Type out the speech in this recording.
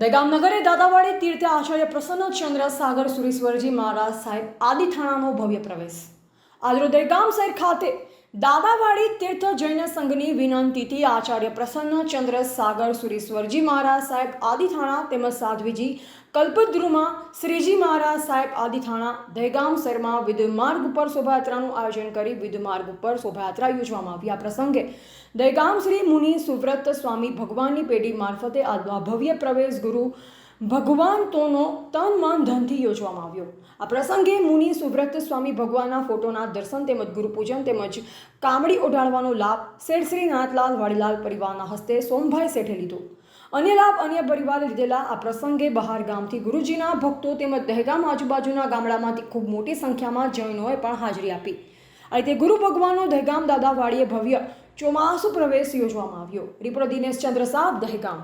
દગામનગરે દાદાવાડી તીર્થે આચાર્ય પ્રસન્નચંદ્ર સાગર સુરેશ્વરજી મહારાજ સાહેબ આદિ થાણાનો ભવ્ય પ્રવેશ. આજરોજ દહેગામ શહેર ખાતે દાદાવાડી તીર્થ જૈન સંઘની વિનંતીથી આચાર્ય પ્રસન્ન ચંદ્ર સાગર સુરેશ્વરજી મહારાજ સાહેબ આદિથાણા તેમજ સાધ્વીજી કલ્પદ્રુમાં શ્રીજી મહારાજ સાહેબ આદિથાણા દહેગામ શહેરમાં વિદ્યુત માર્ગ ઉપર શોભાયાત્રાનું આયોજન કરી વિદ્યુત માર્ગ ઉપર શોભાયાત્રા યોજવામાં આવી. આ પ્રસંગે દહેગામ શ્રી મુનિ સુવ્રત સ્વામી ભગવાનની પેઢી મારફતે આ ભવ્ય પ્રવેશ ગુરુ ભગવાન તોનો તન મન ધનથી યોજવામાં આવ્યો. આ પ્રસંગે મુનિ સુવ્રત સ્વામી ભગવાનના ફોટોના દર્શન તેમજ ગુરુપૂજન તેમજ કામડી ઓઢાડવાનો લાભ શેઠ શ્રી નાથલાલ વાડીલાલ પરિવારના હસ્તે સોમભાઈ શેઠે લીધો. અન્ય લાભ અન્ય પરિવારે લીધેલા આ પ્રસંગે બહાર ગામથી ગુરુજીના ભક્તો તેમજ દહેગામ આજુબાજુના ગામડામાંથી ખૂબ મોટી સંખ્યામાં જૈનોએ પણ હાજરી આપી. આ રીતે ગુરુ ભગવાનનો દહેગામ દાદાવાડીએ ભવ્ય ચોમાસુ પ્રવેશ યોજવામાં આવ્યો. રિપોર્ટ દિનેશ ચંદ્ર સાહ દહેગામ.